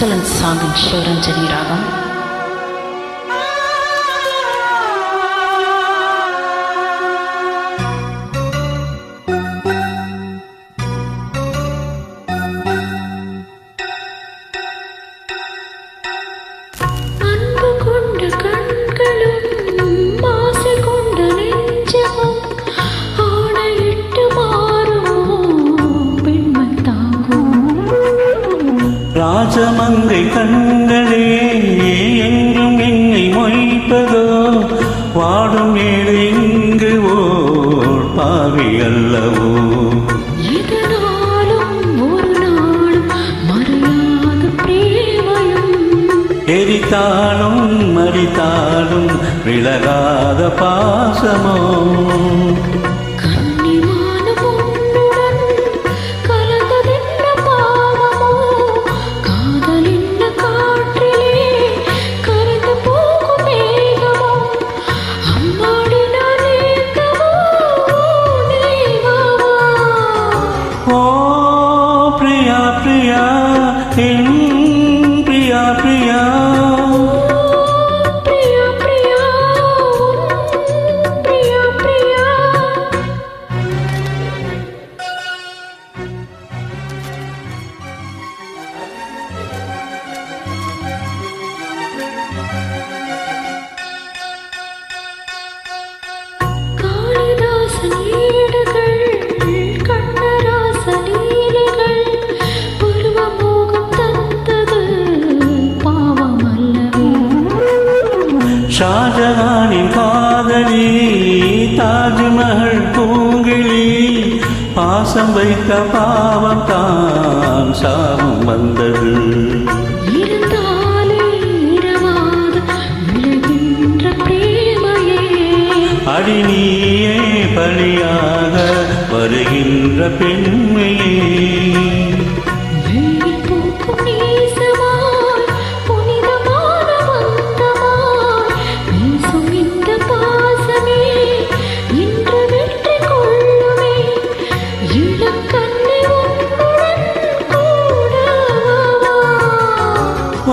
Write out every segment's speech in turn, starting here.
excellent song in Shoranjani Ragam. ராஜமங்கை கண்களே எங்கும் என்னை மொய்ப்பதோ? வாடும் ஏழை இங்கு ஓர் பாவி அல்லவோ? எரித்தாலும் மறித்தாலும் விலகாத பாசமோ? sin ஷாஜகானின் காதலி தாஜ்மஹல் பூங்கிழி பாசம் வைத்த பாவம் தான் சாபம் வந்தது. அடி நீயே பலியாக வருகின்ற பெண்மையே.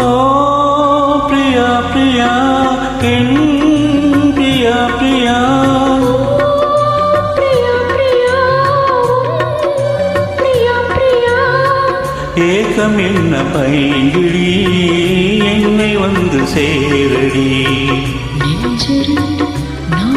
ஓ பிரியா பிரியா என் பிரியா பிரியா பிரியா பிரியா பிரியா பிரியா ஏக்கம் என்ன பைங்கிழி என்னை வந்து சேரடி நெஞ்சிருந்து நான்